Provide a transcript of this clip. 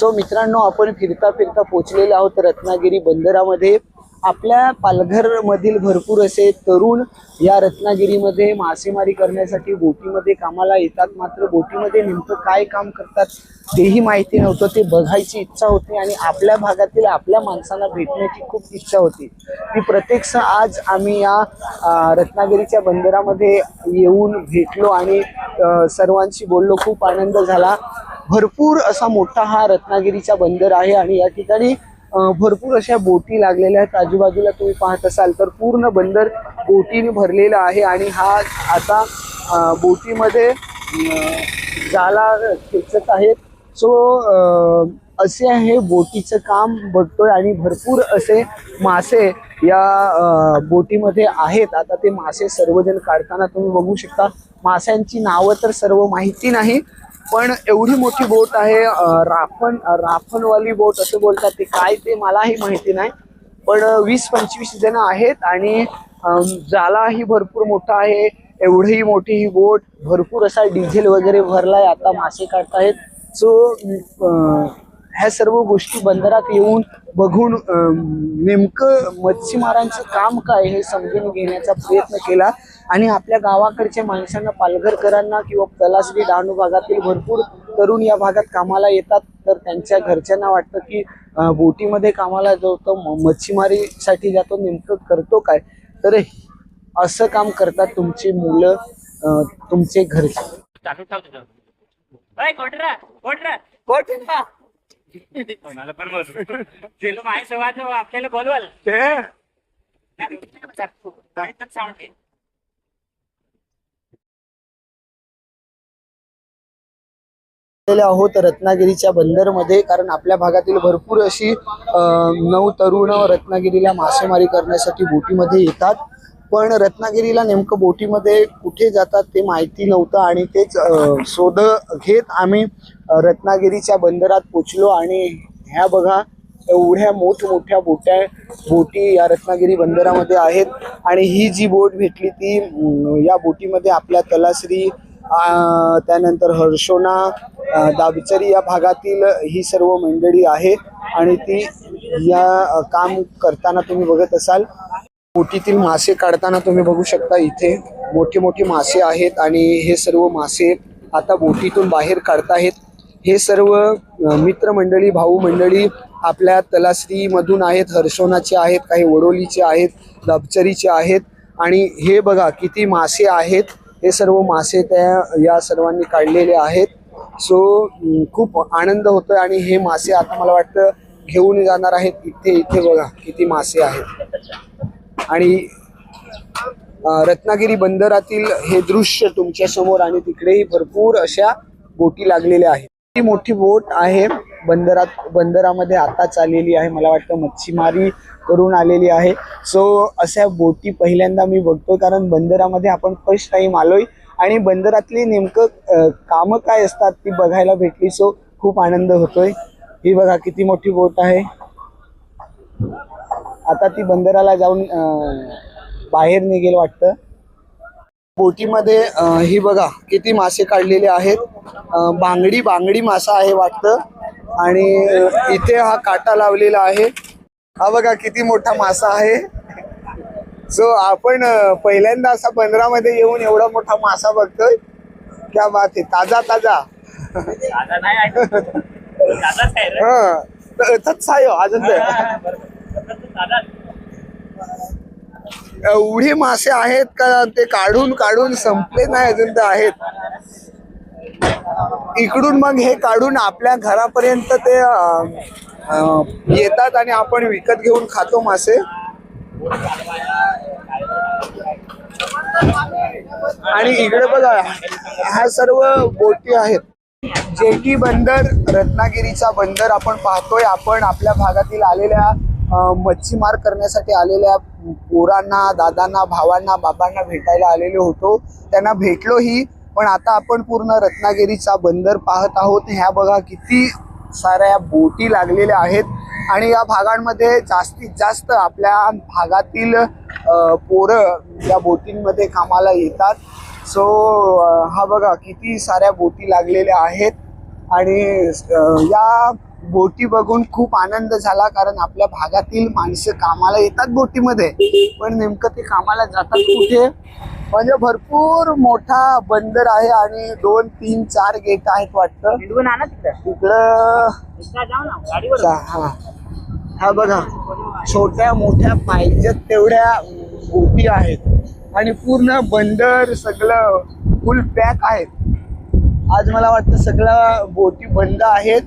So मित्रांनो आपण फिरता फिरता पोचलेलो आहोत रत्नागिरी बंदरामध्ये. आपल्या पालघरमधील भरपूर असे तरुण या रत्नागिरीमध्ये मासेमारी करण्यासाठी बोटीमध्ये कामाला येतात. मात्र बोटीमध्ये नेमकं काय काम करतात तेही माहिती नव्हतं. ते बघायची इच्छा होती आणि आपल्या भागातील आपल्या माणसांना भेटण्याची खूप इच्छा होती. ती प्रत्यक्ष आज आम्ही या रत्नागिरीच्या बंदरामध्ये येऊन भेटलो आणि सर्वांशी बोललो. खूप आनंद झाला. भरपूर असा मोठा हा रत्नागिरीचा बंदर आहे आणि या ठिकाणी भरपूर अशा बोटी लागलेल्या आहेत. आजूबाजूला तुम्ही पाहत असाल तर पूर्ण बंदर बोटीने भरलेला आहे आणि हा आता बोटीमध्ये जाला खेचत आहेत. सो असे आहे बोटीचं काम बघतोय आणि भरपूर असे मासे या बोटीमध्ये आहेत. आता ते मासे सर्वजण काढताना तुम्ही बघू शकता. माशांची नावं तर सर्व माहिती नाही पण एवढी मोठी बोट आहे राफण राफणवाली बोट असं बोलतात ते काय ते मलाही माहिती नाही. पण वीस पंचवीस जण आहेत आणि जालाही भरपूर मोठा आहे एवढी मोठी ही बोट भरपूर असा डिझेल वगैरे भरलाय आता मासे काढतायत सो ह्या सर्व गोष्टी बंदरात येऊन बघून नेमकं मच्छीमारांचं काम काय हे समजून घेण्याचा प्रयत्न केला. आणि आपल्या गावाकडच्या माणसांना पालघरकरांना किंवा तलासरी डहाणू भागातील भरपूर तरुण या भागात कामाला येतात. तर त्यांच्या घरच्यांना वाटतं की बोटीमध्ये कामाला जातो मच्छीमारीसाठी जातो नेमकं करतो काय? तर असं काम करतात तुमची मुलं तुमचे घरचे. चालू ठेव तुझं अय कोटरा कोटरा कोट कोणाला पण बोलू. ते लोक आहे सवाद आपल्याला बोलवाल. साऊंड घे आलेले आहोत रत्नागिरीच्या बंदरमध्ये कारण आपल्या भागातील भरपूर अशी अं, नऊ तरुण रत्नागिरीला मासेमारी करण्यासाठी बोटीमध्ये येतात. पण रत्नागिरीला नेमकं बोटीमध्ये कुठे जातात ते माहिती नव्हतं आणि तेच शोध घेत आम्ही रत्नागिरीच्या बंदरात पोचलो आणि ह्या बघा एवढ्या मोठमोठ्या बोट्या बोटी या रत्नागिरी बंदरामध्ये आहेत. आणि ही जी बोट भेटली ती या बोटीमध्ये आपल्या तलाश्री त्यानंतर हर्षोना अं, दाबचरी या भागातील ही सर्व मंडळी आहे. आणि ती या काम करताना तुम्ही बघत असाल. बोटीतील मासे काढताना तुम्ही बघू शकता इथे मोठे मोठे मासे आहेत आणि हे सर्व मासे आता बोटीतून बाहेर काढताहेत. हे सर्व मित्रमंडळी भाऊ मंडळी आपल्या तलाश्री मधून आहेत हर्षोनाचे आहेत काही वडोलीचे आहेत लपचरीचे आहेत. आणि हे बघा किती मासे आहेत. हे सर्व मासे त्या या सर्वांनी काढलेले आहेत. सो खूप आनंद होतोय आणि हे मासे आता मला वाटतं घेऊन जाणार आहेत. इथे इथे बघा किती मासे आहेत. आणि रत्नागिरी बंदरातील हे दृश्य तुमच्यासमोर आणि तिकडेही भरपूर अशा बोटी लागलेल्या आहेत. ही मोठी बोट आहे. बंदरात बंदरामध्ये आताच आलेली आहे. मला वाटतं मच्छीमारी करून आलेली आहे. सो अशा बोटी पहिल्यांदा मी बघतोय कारण बंदरामध्ये आपण फर्स्ट टाइम आलोय. आणि बंदरातली नेमकं कामं काय असतात ती बघायला भेटली. सो खूप आनंद होतोय. ही बघा किती मोठी बोट आहे. आता ती बंदराला जाऊन अं, बाहेर निघेल वाटतं. बोटीमध्ये अं, ही बघा किती मासे काढलेले आहेत. बांगडी बांगडी मासा आहे वाटतं. आणि इथे हा काटा लावलेला आहे. हा बघा किती मोठा मासा आहे. सो आपण पहिल्यांदा असा बंदरामध्ये येऊन एवढा मोठा मासा बघतोय. क्या बात आहे ताजा ताजा. हा तच आहे हो, अजून तर. हा, बरोबर. दादा एवढे मासे आहेत का ते काढून काढून संपले नाही अजून तर आहेत. इकडून मग हे काढून आपल्या घरापर्यंत ते येतात आणि आपण विकत घेऊन खातो मासे. आणि इकडे बघा ह्या सर्व बोटी आहेत. जेटी बंदर रत्नागिरीचा बंदर आपण पाहतोय. आपण आपल्या भागातील आलेल्या मच्छीमार करण्यासाठी आलेल्या पोरांना दादांना भावांना बाबांना भेटायला आलेलो होतो. त्यांना भेटलोही पण आता आपण पूर्ण रत्नागिरीचा बंदर पाहत आहोत. ह्या बघा किती साऱ्या बोटी लागलेल्या आहेत. आणि या भागांमध्ये जास्तीत जास्त आपल्या भागातील पोरं या बोटींमध्ये कामाला येतात. सो हा बघा किती साऱ्या बोटी लागलेल्या आहेत. आणि या बोटी बघून खूप आनंद झाला कारण आपल्या भागातील माणसं कामाला येतात बोटीमध्ये. पण नेमकं ते कामाला जातात कुठे? म्हणजे भरपूर मोठा बंदर आहे आणि दोन तीन चार गेट आहेत वाटतं. तिकडं. हा. हा बघा छोट्या मोठ्या पाहिजेत तेवढ्या बोटी आहेत. आणि पूर्ण बंदर सगळं फुल पॅक आहेत. आज मला वाटतं सगळ्या बोटी बंद आहेत.